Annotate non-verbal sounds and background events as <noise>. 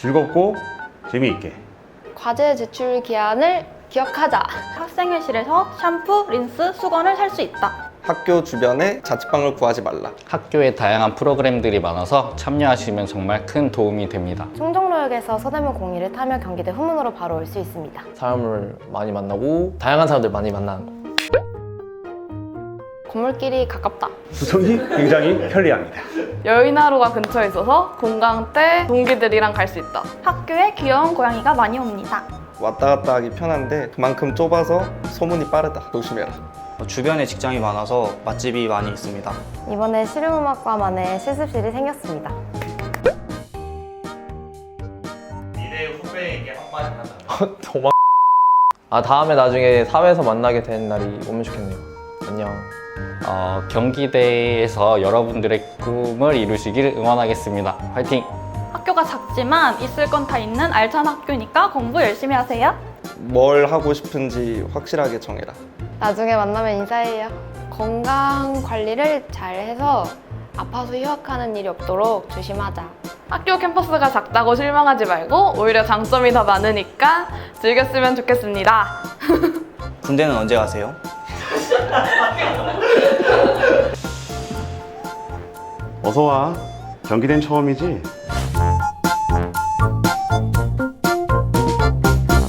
즐겁고 재미있게. 과제 제출 기한을 기억하자. 학생 회실에서 샴푸, 린스, 수건을 살 수 있다. 학교 주변에 자취방을 구하지 말라. 학교에 다양한 프로그램들이 많아서 참여하시면 정말 큰 도움이 됩니다. 충정로역에서 서대문 공의를 타며 경기대 후문으로 바로 올 수 있습니다. 사람을 많이 만나고 다양한 사람들 많이 만나는 거. 건물끼리 가깝다. 구성이 굉장히 편리합니다. 여의나루가 근처에 있어서 공강 때 동기들이랑 갈 수 있다. 학교에 귀여운 고양이가 많이 옵니다. 왔다 갔다 하기 편한데 그만큼 좁아서 소문이 빠르다. 조심해라. 주변에 직장이 많아서 맛집이 많이 있습니다. 이번에 실용음악과만의 실습실이 생겼습니다. <laughs> 도망. 아 다음에 나중에 사회에서 만나게 되는 날이 오면 좋겠네요. 안녕. 어, 경기대에서 여러분들의 꿈을 이루시길 응원하겠습니다. 화이팅! 학교가 작지만 있을 건 다 있는 알찬 학교니까 공부 열심히 하세요. 뭘 하고 싶은지 확실하게 정해라. 나중에 만나면 인사해요. 건강 관리를 잘 해서 아파서 휴학하는 일이 없도록 조심하자. 학교 캠퍼스가 작다고 실망하지 말고 오히려 장점이 더 많으니까 즐겼으면 좋겠습니다. <laughs> 군대는 언제 가세요? 어서 와. 경기된 처음이지?